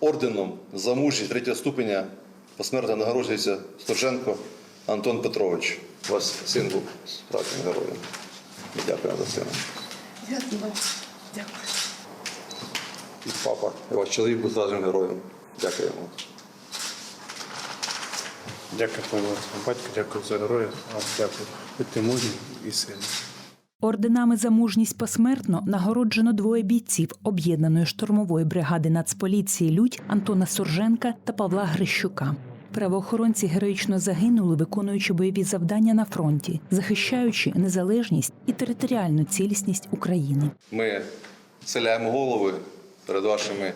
орденом за мужність третього ступеня посмертно нагороджується Сторженко Антон Петрович. У вас син був справжнім героєм. Дякуємо за сина. Дякую. Дякую. І папа, і ваш чоловік був справжнім героєм. Дякуємо. Дякую твоєму батьку, дякую за героя, дякую. Будьте мужні і сильні. Орденами за мужність посмертно нагороджено двоє бійців об'єднаної штурмової бригади Нацполіції Людь Антона Сурженка та Павла Грищука. Правоохоронці героїчно загинули, виконуючи бойові завдання на фронті, захищаючи незалежність і територіальну цілісність України. Ми селяємо голови перед вашими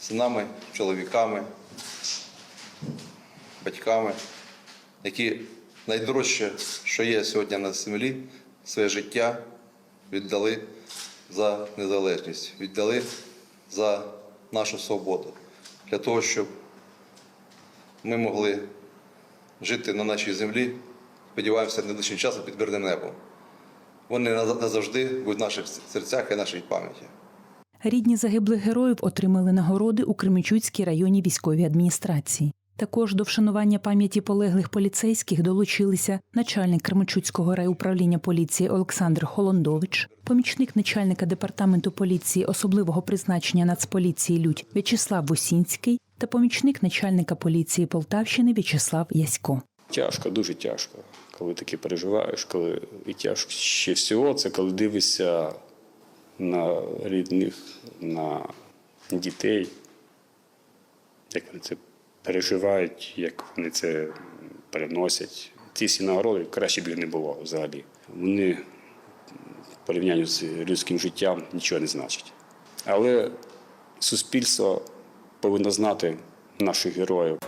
синами, чоловіками, батьками, які найдорожче, що є сьогодні на землі, своє життя віддали за незалежність, віддали за нашу свободу, для того, щоб ми могли жити на нашій землі, сподіваємося, найближчим часом під мирним небом. Вони назавжди будуть в наших серцях і нашій пам'яті. Рідні загиблих героїв отримали нагороди у Кременчуцькій районній військовій адміністрації. Також до вшанування пам'яті полеглих поліцейських долучилися начальник Кременчуцького райуправління поліції Олександр Холондович, помічник начальника департаменту поліції особливого призначення Нацполіції Людь В'ячеслав Вусінський та помічник начальника поліції Полтавщини В'ячеслав Ясько. Тяжко, дуже тяжко, коли таке переживаєш, коли і тяжко ще всього, це коли дивишся на рідних, на дітей, як вони це переживають, як вони це переносять. Ці всі нагороди краще б їх не було взагалі. Вони в порівнянні з людським життям нічого не значать. Але суспільство повинно знати наших героїв.